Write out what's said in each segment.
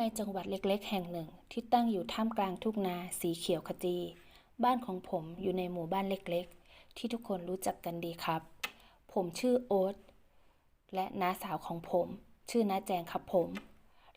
ในจังหวัดเล็กๆ แห่งหนึ่งที่ตั้งอยู่ท่ามกลางทุ่งนาสีเขียวขจี บ้านของผมอยู่ในหมู่บ้านเล็กๆ ที่ทุกคนรู้จักกันดีครับ ผมชื่อโอ๊ตและน้าสาวของผม ชื่อน้าแจงครับผม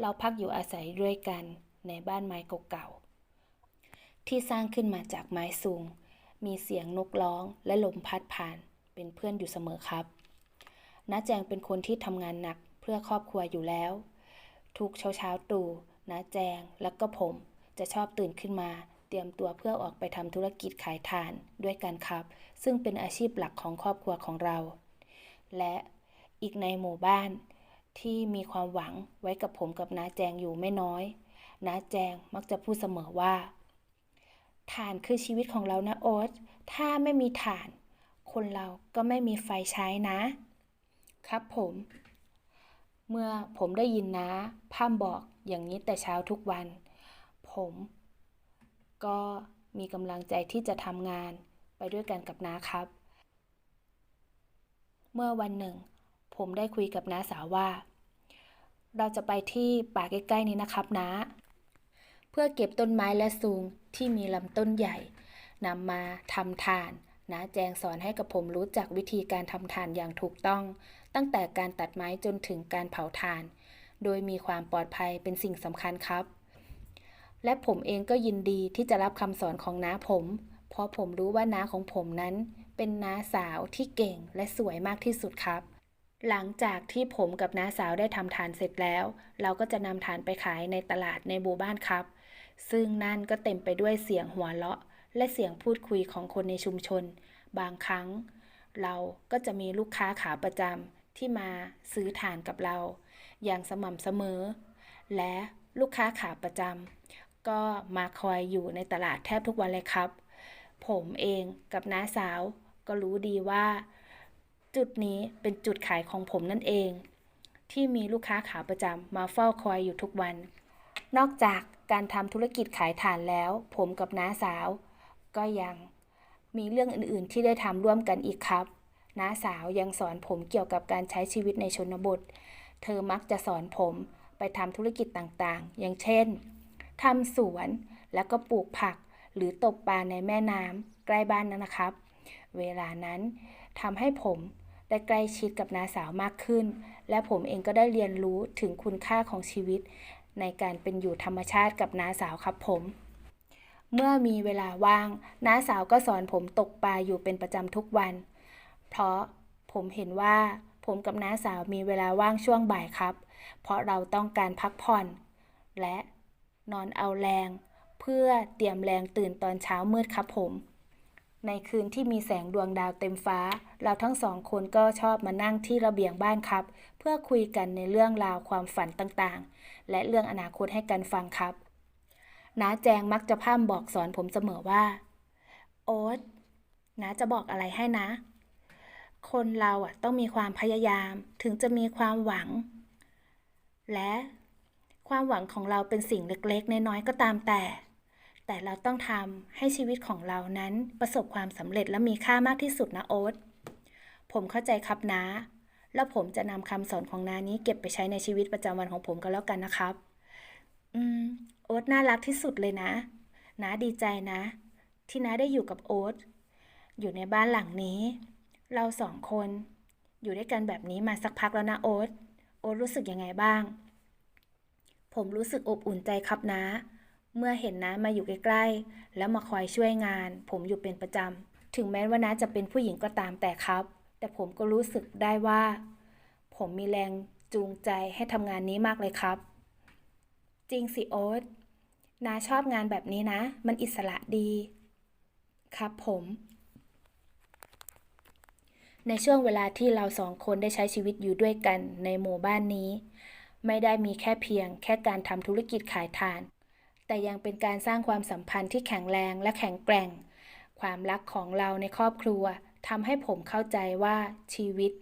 เราพักอยู่อาศัยด้วยกันในบ้านไม้เก่าๆที่สร้างขึ้นมาจากไม้สูง มีเสียงนกร้องและลมพัดผ่านเป็นเพื่อนอยู่เสมอครับน้าแจงเป็นคนที่ทำงานหนักเพื่อครอบครัวอยู่แล้ว ทุกเช้าเช้าๆตรู่น้าแจง และก็ผม จะชอบตื่นขึ้นมา เตรียมตัวเพื่อออกไปทำธุรกิจขายถ่านด้วยกันครับ ซึ่งเป็นอาชีพหลักของครอบครัวของเรา และอีกในหมู่บ้านที่มีความหวังไว้กับผมกับน้าแจงอยู่ไม่น้อย น้าแจงมักจะพูดเสมอว่าถ่านคือชีวิตของเรานะโอ๊ต ถ้าไม่มีถ่าน คนเราก็ไม่มีไฟใช้นะ ครับผม เมื่อผมได้ยินน้าพร่ำบอกอย่างนี้แต่เช้าทุกวัน ผมก็มีกำลังใจที่จะทำงานไปด้วยกันกับน้าครับ เมื่อวันหนึ่ง ผมได้คุยกับน้าสาวว่า เราจะไปที่ป่าใกล้ๆนี้นะครับน้าเพื่อเก็บต้นไม้และสูงที่มีลำต้นใหญ่นำมาทำถ่านน้าแจงสอนให้กับผมรู้จักวิธีการทำถ่านอย่างถูกต้อง ตั้งแต่การตัดไม้จนถึงการเผาถ่าน โดยมีความปลอดภัยเป็นสิ่งสำคัญครับ และผมเองก็ยินดีที่จะรับคำสอนของน้าผม เพราะผมรู้ว่าน้าของผมนั้น เป็นน้าสาวที่เก่งและสวยมากที่สุดครับ หลังจากที่ผมกับน้าสาวได้ทำฐานเสร็จแล้ว เราก็จะนำฐานไปขายในตลาดในหมู่บ้านครับ ซึ่งนั่นก็เต็มไปด้วยเสียงหัวเราะ และเสียงพูดคุยของคนในชุมชน บางครั้งเราก็จะมีลูกค้าขาประจำ ที่มาซื้อฐานกับเรา อย่างสม่ำเสมอ และลูกค้าขาประจำก็มาคอยอยู่ในตลาดแทบทุกวันเลยครับ ผมเองกับน้าสาวก็รู้ดีว่า จุดนี้เป็นจุดขายของผมนั่นเอง ที่มีลูกค้าขาประจำมาเฝ้าคอยอยู่ทุกวัน นอกจากการทำธุรกิจขายถ่านแล้ว ผมกับน้าสาว ก็ยังมีเรื่องอื่น ๆ ที่ได้ทำร่วมกันอีกครับ น้าสาวยังสอนผมเกี่ยวกับการใช้ชีวิตในชนบท เธอมักจะสอนผมไปทำธุรกิจต่างๆ อย่างเช่นทำสวนแล้วก็ปลูกผัก หรือตกปลาในแม่น้ำใกล้บ้านนั่นนะครับ เวลานั้นทำให้ผมได้ใกล้ชิดกับน้าสาวมากขึ้น และผมเองก็ได้เรียนรู้ถึงคุณค่าของชีวิต ในการเป็นอยู่ธรรมชาติกับน้าสาวครับผม เมื่อมีเวลาว่างน้าสาวก็สอนผมตกปลาอยู่เป็นประจำทุกวัน เพราะผมเห็นว่าผมกับน้าสาวมีเวลาว่างช่วงบ่ายครับ เพราะเราต้องการพักผ่อน และนอนเอาแรง เพื่อเตรียมแรงตื่นตอนเช้ามืดครับผม ในคืนที่มีแสงดวงดาวเต็มฟ้า เราทั้งสองคนก็ชอบมานั่งที่ระเบียงบ้านครับ เพื่อคุยกันในเรื่องราวความฝันต่างๆ และเรื่องอนาคตให้กันฟังครับน้าแจงมักจะพร่ำบอกสอนผมเสมอว่า โอ๊ตน้าจะบอกอะไรให้นะ คนเราอะต้องมีความพยายามถึงจะมีความหวัง และความหวังของเราเป็นสิ่งเล็กๆ น้อยๆก็ตามแต่ แต่เราต้องทำให้ชีวิตของเรานั้นประสบความสำเร็จและมีค่ามากที่สุดนะโอ๊ตผมเข้าใจครับนะ แล้วผมจะนำคำสอนของนานี้เก็บไปใช้ในชีวิตประจำวันของผมก็แล้วกันนะครับ อืม โอ๊ตน่ารักที่สุดเลยนะน้าดีใจนะ ที่น้าได้อยู่กับโอ๊ตอยู่ในบ้านหลังนี้ เราสองคน อยู่ด้วยกันแบบนี้มาสักพักแล้วนะโอ๊ต โอ๊ตรู้สึกยังไงบ้าง ผมรู้สึกอบอุ่นใจครับนะ เมื่อเห็นน้ามาอยู่ใกล้ๆ แล้วมาคอยช่วยงาน ผมอยู่เป็นประจำ ถึงแม้ว่าน้าจะเป็นผู้หญิงก็ตามแต่ครับ แต่ผมก็รู้สึกได้ว่า ผมมีแรงจูงใจให้ทำงานนี้มากเลยครับ จริงสิโอ๊ตน้าชอบงานแบบนี้นะ มันอิสระดี ครับผม ในช่วงเวลาที่เราสองคนได้ใช้ชีวิตอยู่ด้วยกันในหมู่บ้านนี้ ไม่ได้มีแค่เพียงแค่การทำธุรกิจขายทาน แต่ยังเป็นการสร้างความสัมพันธ์ที่แข็งแรงและแข็งแกร่ง ความรักของเราในครอบครัวทำให้ผมเข้าใจว่าชีวิต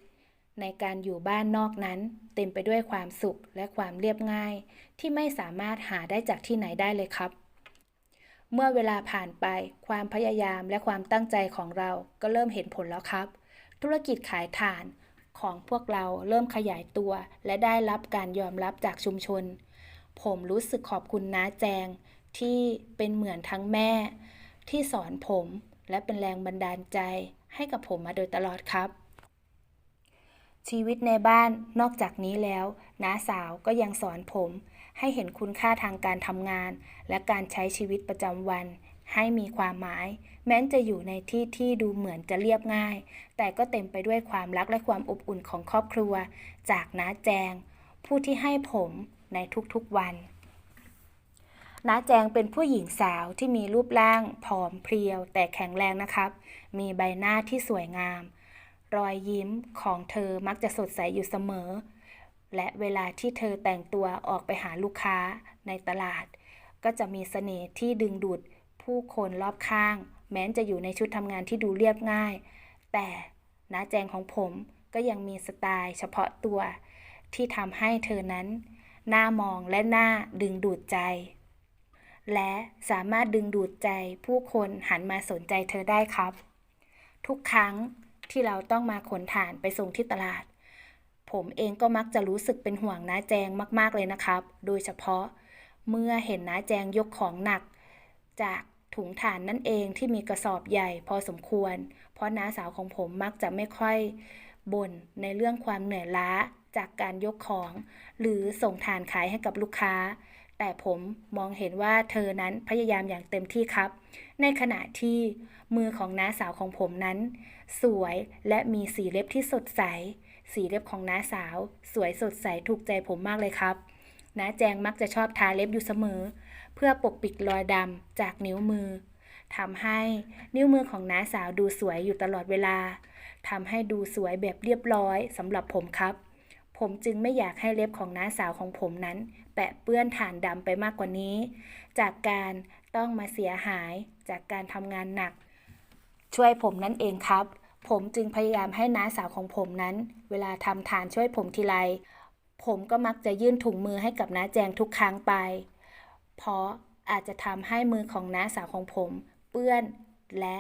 ในการอยู่บ้านนอกนั้น เต็มไปด้วยความสุขและความเรียบง่าย ที่ไม่สามารถหาได้จากที่ไหนได้เลยครับเมื่อเวลาผ่านไปความพยายามและความตั้งใจของเราก็เริ่มเห็นผลแล้วครับ ธุรกิจขายถ่านของพวกเราเริ่มขยายตัว และได้รับการยอมรับจากชุมชน ผมรู้สึกขอบคุณน้าแจงที่เป็นเหมือนทั้งแม่ ที่สอนผมและเป็นแรงบันดาลใจให้กับผมมาโดยตลอดครับ ชีวิตในบ้านนอกจากนี้แล้วน้าสาวก็ยังสอนผม ให้เห็นคุณค่าทางการทำงาน และการใช้ชีวิตประจำวัน ให้มีความหมาย แม้นจะอยู่ในที่ที่ดูเหมือนจะเรียบง่าย แต่ก็เต็มไปด้วยความรักและความอบอุ่นของครอบครัว จากน้าแจง ผู้ที่ให้ผมในทุกๆวันน้าแจงเป็นผู้หญิงสาวที่มีรูปร่างผอมเพรียว แต่แข็งแรงนะครับ มีใบหน้าที่สวยงาม รอยยิ้มของเธอมักจะสดใสอยู่เสมอ และเวลาที่เธอแต่งตัวออกไปหาลูกค้าในตลาด ก็จะมีเสน่ห์ที่ดึงดูด ผู้คนรอบข้าง แม้นจะอยู่ในชุดทำงานที่ดูเรียบง่าย แต่น้าแจงของผมก็ยังมีสไตล์เฉพาะตัว ที่ทำให้เธอนั้นน่ามองและน่าดึงดูดใจ และสามารถดึงดูดใจผู้คนหันมาสนใจเธอได้ครับ ทุกครั้งที่เราต้องมาขนถ่านไปส่งที่ตลาด ผมเองก็มักจะรู้สึกเป็นห่วงน้าแจงมาก ๆเลยนะครับ โดยเฉพาะเมื่อเห็นน้าแจงยกของหนัก จาก ถุงถ่านนั่นเองที่มีกระสอบใหญ่พอสมควร เพราะน้าสาวของผมมักจะไม่ค่อยบ่นในเรื่องความเหนื่อยล้าจากการยกของ หรือส่งถ่านขายให้กับลูกค้า แต่ผมมองเห็นว่าเธอนั้นพยายามอย่างเต็มที่ครับ ในขณะที่มือของน้าสาวของผมนั้น สวยและมีสีเล็บที่สดใส สีเล็บของน้าสาว สวยสดใสถูกใจผมมากเลยครับน้าแจงมักจะชอบทาเล็บอยู่เสมอ พื่อปกปิดรอยดำจากนิ้วมือทำให้นิ้วมือของน้าสาวดูสวยอยู่ตลอดเวลาทำให้ดูสวยแบบเรียบร้อยสำหรับผมครับ ผมจึงไม่อยากให้เล็บของน้าสาวของผมนั้น แปะเปื้อนฐานดำไปมากกว่านี้ จากการต้องมาเสียหายจากการทำงานหนัก ช่วยผมนั่นเองครับ ผมจึงพยายามให้น้าสาวของผมนั้น เวลาทำทานช่วยผมทีไร ผมก็มักจะยื่นถุงมือให้กับน้าแจงทุกครั้งไป เพราะอาจจะทำให้มือของน้าสาวของผม เปื้อนและ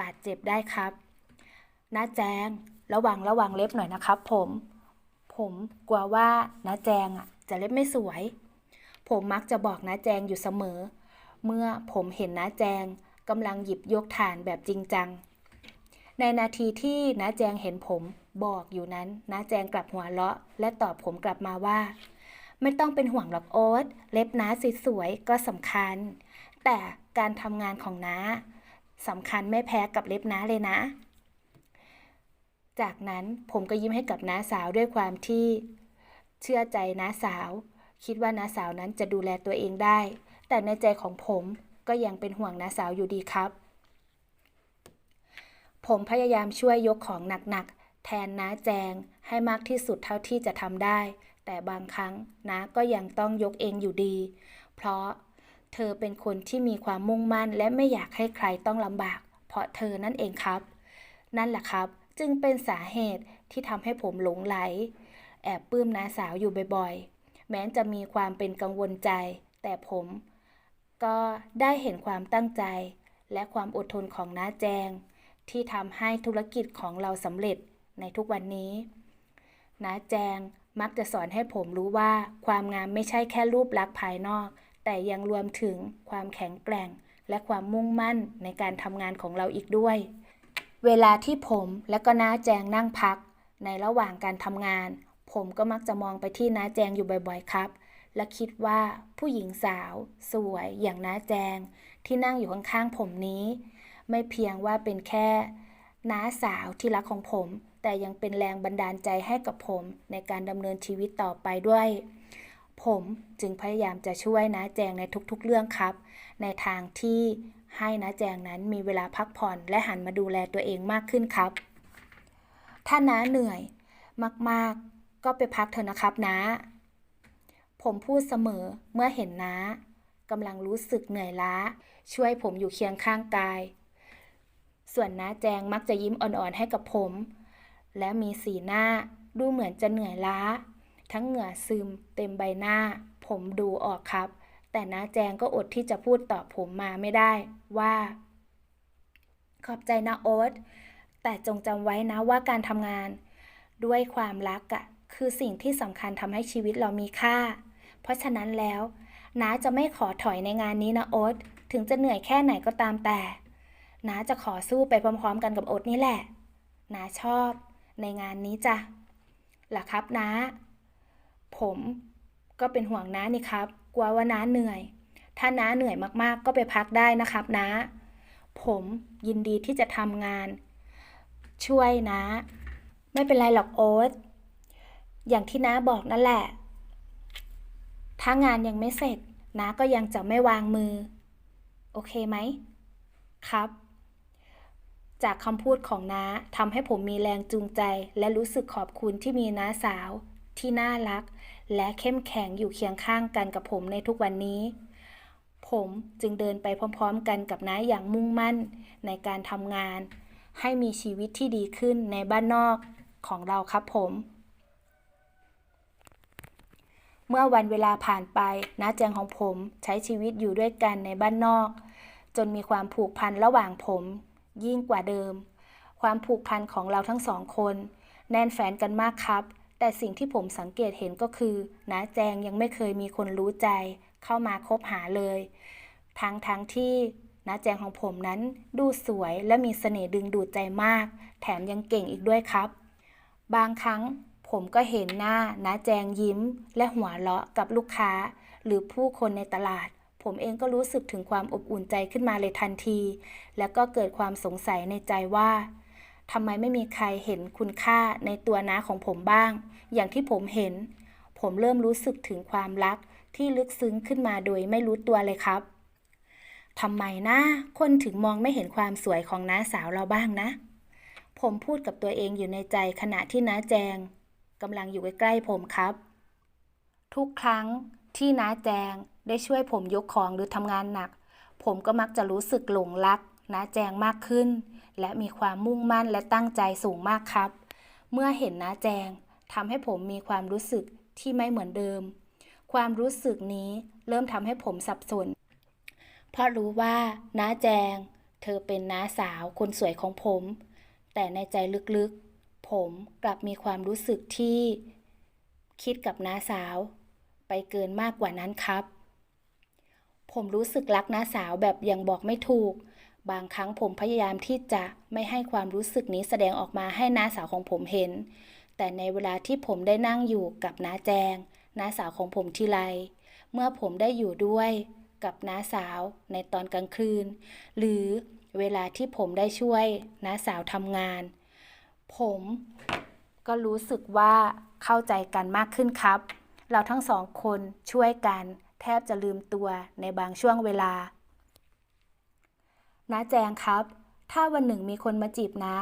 บาดเจ็บได้ครับน้าแจงระวังระวังเล็บหน่อยนะครับ ผม ผมกลัวว่าน้าแจงอะจะเล็บไม่สวย ผมมักจะบอกน้าแจงอยู่เสมอ เมื่อผมเห็นน้าแจงกำลังหยิบยกฐานแบบจริงจัง ในนาทีที่น้าแจงเห็นผมบอกอยู่นั้นน้าแจงกลับหัวเราะ และตอบผมกลับมาว่า ไม่ต้องเป็นห่วงหรอกโอ๊ตเล็บน้าสวยๆก็สำคัญ แต่การทำงานของน้าสำคัญไม่แพ้กับเล็บน้าเลยนะ จากนั้นผมก็ยิ้มให้กับน้าสาวด้วยความที่เชื่อใจน้าสาว คิดว่าน้าสาวนั้นจะดูแลตัวเองได้ แต่ในใจของผมก็ยังเป็นห่วงน้าสาวอยู่ดีครับ ผมพยายามช่วยยกของหนักๆแทนน้าแจงให้มากที่สุดเท่าที่จะทำได้ แต่บางครั้งน้าก็ยังต้องยกเองอยู่ดี เพราะเธอเป็นคนที่มีความมุ่งมั่น และไม่อยากให้ใครต้องลำบาก เพราะเธอนั่นเองครับ นั่นแหละครับ จึงเป็นสาเหตุที่ทำให้ผมหลงไหล แอบปลื้มน้าสาวอยู่บ่อยๆ แม้จะมีความเป็นกังวลใจ แต่ผม ก็ได้เห็นความตั้งใจ และความอดทนของน้าแจง ที่ทำให้ธุรกิจของเราสำเร็จในทุกวันนี้น้าแจง มักจะสอนให้ผมรู้ว่า ความงามไม่ใช่แค่รูปลักษณ์ภายนอก แต่ยังรวมถึงความแข็งแกร่ง และความมุ่งมั่นในการทำงานของเราอีกด้วย เวลาที่ผมและก็น้าแจงนั่งพัก ในระหว่างการทำงาน ผมก็มักจะมองไปที่น้าแจงอยู่บ่อยๆครับ และคิดว่าผู้หญิงสาว สวยอย่างน้าแจง ที่นั่งอยู่ข้างๆผมนี้ ไม่เพียงว่าเป็นแค่น้าสาวที่รักของผม แต่ยังเป็นแรงบันดาลใจให้กับผมในการดำเนินชีวิตต่อไปด้วย ผมจึงพยายามจะช่วยน้าแจงในทุกๆเรื่องครับ ในทางที่ให้น้าแจงนั้นมีเวลาพักผ่อนและหันมาดูแลตัวเองมากขึ้นครับ ถ้าน้าเหนื่อยมากๆ ก็ไปพักเถอะนะครับน้าผมพูดเสมอเมื่อเห็นน้ากำลังรู้สึกเหนื่อยล้า ช่วยผมอยู่เคียงข้างกาย ส่วนน้าแจงมักจะยิ้มอ่อนๆให้กับผม และมีสีหน้า ดูเหมือนจะเหนื่อยล้า ทั้งเหงื่อซึม เต็มใบหน้า ผมดูออกครับ แต่น้าแจงก็อดที่จะพูดตอบผมมาไม่ได้ว่า ขอบใจนะโอ๊ตแต่จงจำไว้นะว่าการทำงาน ด้วยความรักอะคือสิ่งที่สำคัญทำให้ชีวิตเรามีค่า เพราะฉะนั้นแล้วน้าจะไม่ขอถอยในงานนี้นะโอ๊ตถึงจะเหนื่อยแค่ไหนก็ตามแต่น้าจะขอสู้ไปพร้อมๆ กันกับโอ๊ตนี่แหละน้าชอบ ในงานนี้จ้ะล่ะครับน้าผมก็เป็นห่วงน้านี่ครับ กลัวว่าน้าเหนื่อย ถ้าน้าเหนื่อยมากๆ ก็ไปพักได้นะครับน้าผมยินดีที่จะทำงาน ช่วยนะ ไม่เป็นไรหรอกโอ๊ต อย่างที่น้าบอกนั่นแหละ ถ้างานยังไม่เสร็จน้าก็ยังจะไม่วางมือ โอเคไหม ครับ จากคำพูดของน้าทำให้ผมมีแรงจูงใจ และรู้สึกขอบคุณที่มีน้าสาว ที่น่ารัก และเข้มแข็งอยู่เคียงข้างกันกับผมในทุกวันนี้ ผมจึงเดินไปพร้อมๆ กันกับน้าอย่างมุ่งมั่นในการทำงาน ให้มีชีวิตที่ดีขึ้นในบ้านนอกของเราครับผม เมื่อวันเวลาผ่านไปน้าแจงของผมใช้ชีวิตอยู่ด้วยกันในบ้านนอก จนมีความผูกพันระหว่างผม ยิ่งกว่าเดิม ความผูกพันของเราทั้งสองคน แน่นแฟนกันมากครับ แต่สิ่งที่ผมสังเกตเห็นก็คือน้าแจงยังไม่เคยมีคนรู้ใจ เข้ามาคบหาเลย ทั้งทั้งที่น้าแจงของผมนั้นดูสวยและมีเสน่ห์ดึงดูดใจมาก แถมยังเก่งอีกด้วยครับ บางครั้งผมก็เห็นหน้าน้าแจงยิ้ม และหัวเราะกับลูกค้า หรือผู้คนในตลาด ผมเองก็รู้สึกถึงความอบอุ่นใจขึ้นมาเลยทันที แล้วก็เกิดความสงสัยในใจว่าทำไมไม่มีใครเห็นคุณค่าในตัวน้าของผมบ้าง อย่างที่ผมเห็น ผมเริ่มรู้สึกถึงความรักที่ลึกซึ้งขึ้นมาโดยไม่รู้ตัวเลยครับทำไมนะคนถึงมองไม่เห็นความสวยของน้าสาวเราบ้างนะ ผมพูดกับตัวเองอยู่ในใจขณะที่น้าแจงกำลังอยู่ใกล้ๆผมครับ ทุกครั้ง ที่น้าแจงได้ช่วยผมยกของหรือทำงานหนัก ผมก็มักจะรู้สึกหลงรักน้าแจงมากขึ้น และมีความมุ่งมั่นและตั้งใจสูงมากครับ เมื่อเห็นน้าแจงทำให้ผมมีความรู้สึกที่ไม่เหมือนเดิม ความรู้สึกนี้เริ่มทำให้ผมสับสน เพราะรู้ว่าน้าแจง เธอเป็นน้าสาวคนสวยของผม แต่ในใจลึกๆ ผมกลับมีความรู้สึกที่ คิดกับน้าสาว ไปเกินมากกว่านั้นครับ ผมรู้สึกรักน้าสาวแบบยังบอกไม่ถูก บางครั้งผมพยายามที่จะไม่ให้ความรู้สึกนี้แสดงออกมาให้น้าสาวของผมเห็น แต่ในเวลาที่ผมได้นั่งอยู่กับน้าแจงน้าสาวของผมทีไร เมื่อผมได้อยู่ด้วยกับน้าสาวในตอนกลางคืน หรือเวลาที่ผมได้ช่วยน้าสาวทำงาน ผมก็รู้สึกว่าเข้าใจกันมากขึ้นครับ เราทั้งสองคนช่วยกันแทบจะลืมตัวในบางช่วงเวลาน้าแจงครับ ถ้าวันหนึ่งมีคนมาจีบน้า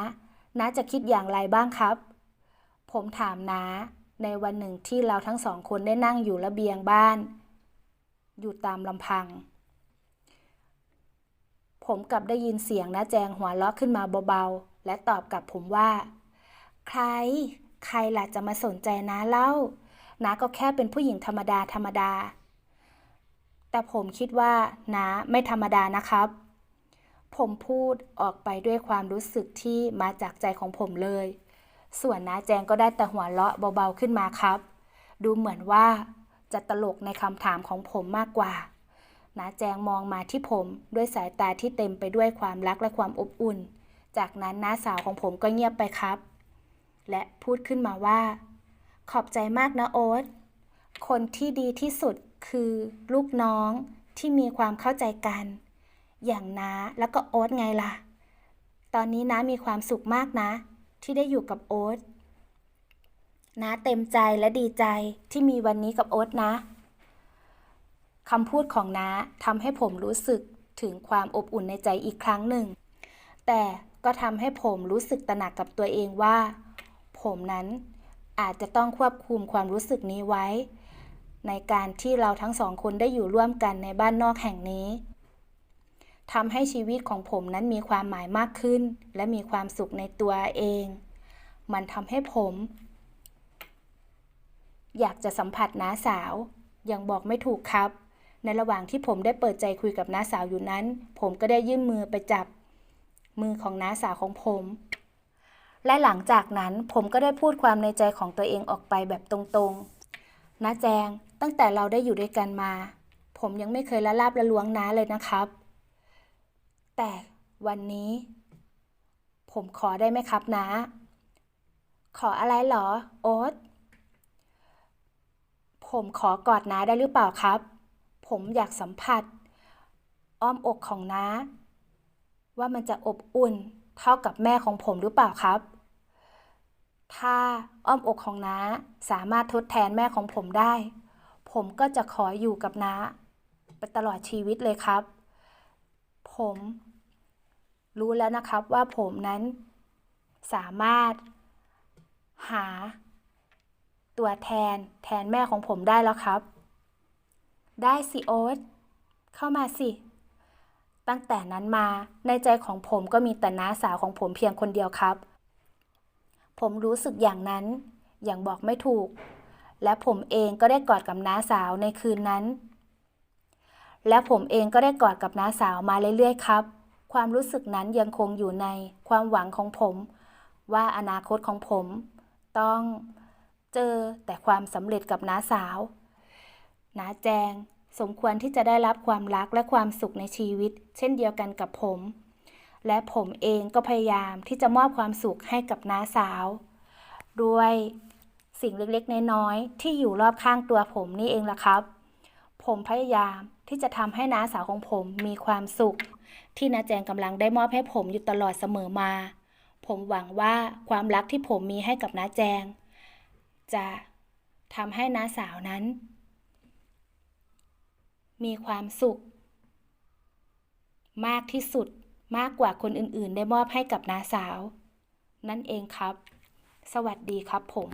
น้าจะคิดอย่างไรบ้างครับ ผมถามน้าในวันหนึ่งที่เราทั้งสองคนได้นั่งอยู่ระเบียงบ้าน อยู่ตามลำพัง ผมกลับได้ยินเสียงน้าแจงหัวเราะขึ้นมาเบาๆ และตอบกลับผมว่า ใคร ใครล่ะจะมาสนใจน้าเล่า น้าก็แค่เป็นผู้หญิงธรรมดาธรรมดา แต่ผมคิดว่าน้าไม่ธรรมดานะครับ ผมพูดออกไปด้วยความรู้สึกที่มาจากใจของผมเลย ส่วนน้าแจงก็ได้แต่หัวเราะเบาๆขึ้นมาครับ ดูเหมือนว่าจะตลกในคำถามของผมมากกว่าน้าแจงมองมาที่ผมด้วยสายตาที่เต็มไปด้วยความรักและความอบอุ่น จากนั้นน้าสาวของผมก็เงียบไปครับ และพูดขึ้นมาว่า ขอบใจมากนะโอ๊ต คนที่ดีที่สุดคือลูกน้องที่มีความเข้าใจกัน อย่างน้าแล้วก็โอ๊ตไงล่ะ ตอนนี้น้ามีความสุขมากนะ ที่ได้อยู่กับโอ๊ตน้าเต็มใจและดีใจที่มีวันนี้กับโอ๊ตนะคำพูดของน้าทำให้ผมรู้สึกถึงความอบอุ่นในใจอีกครั้งหนึ่ง แต่ก็ทำให้ผมรู้สึกตระหนักกับตัวเองว่า ผมนั้น อาจจะต้องควบคุมความรู้สึกนี้ไว้ ในการที่เราทั้งสองคนได้อยู่ร่วมกันในบ้านนอกแห่งนี้ทำให้ชีวิตของผมนั้นมีความหมายมากขึ้น และมีความสุขในตัวเอง มันทำให้ผม อยากจะสัมผัสน้าสาว ยังบอกไม่ถูกครับ ในระหว่างที่ผมได้เปิดใจคุยกับน้าสาวอยู่นั้น ผมก็ได้ยื่นมือไปจับ มือของน้าสาวของผม และหลังจากนั้นผมก็ได้พูดความในใจของตัวเองออกไปแบบตรงๆน้าแจง ตั้งแต่เราได้อยู่ด้วยกันมา ผมยังไม่เคยละลาบละล้วงน้าเลยนะครับ แต่วันนี้ ผมขอได้ไหมครับน้า ขออะไรเหรอ โอ๊ต ผมขอกอดน้าได้หรือเปล่าครับ ผมอยากสัมผัส อ้อมอกของน้า ว่ามันจะอบอุ่น เท่ากับแม่ของผมหรือเปล่าครับ ถ้าอ้อมอกของน้าสามารถทดแทนแม่ของผมได้ ผมก็จะขออยู่กับน้าไปตลอดชีวิตเลยครับ ผม รู้แล้วนะครับว่าผมนั้น สามารถ หา ตัวแทนแทนแม่ของผมได้แล้วครับ ได้สิโอ๊ตเข้ามาสิ ตั้งแต่นั้นมาในใจของผมก็มีแต่น้าสาวของผมเพียงคนเดียวครับ ผมรู้สึกอย่างนั้นอย่างบอกไม่ถูก และผมเองก็ได้กอดกับน้าสาวในคืนนั้น และผมเองก็ได้กอดกับน้าสาวมาเรื่อยๆครับ ความรู้สึกนั้นยังคงอยู่ในความหวังของผม ว่าอนาคตของผม ต้องเจอแต่ความสำเร็จกับน้าสาวน้าแจง สมควรที่จะได้รับความรักและความสุขในชีวิต เช่นเดียวกันกับผม และผมเองก็พยายามที่จะมอบความสุขให้กับน้าสาว ด้วยสิ่งเล็กๆ น้อยๆที่อยู่รอบข้างตัวผมนี่เองล่ะครับ ผมพยายามที่จะทำให้น้าสาวของผมมีความสุข ที่น้าแจงกำลังได้มอบให้ผมอยู่ตลอดเสมอมา ผมหวังว่าความรักที่ผมมีให้กับน้าแจง จะทำให้น้าสาวนั้น มีความสุข มากที่สุดมากกว่าคนอื่นๆ ได้มอบให้กับน้าสาว นั่นเองครับ สวัสดีครับผม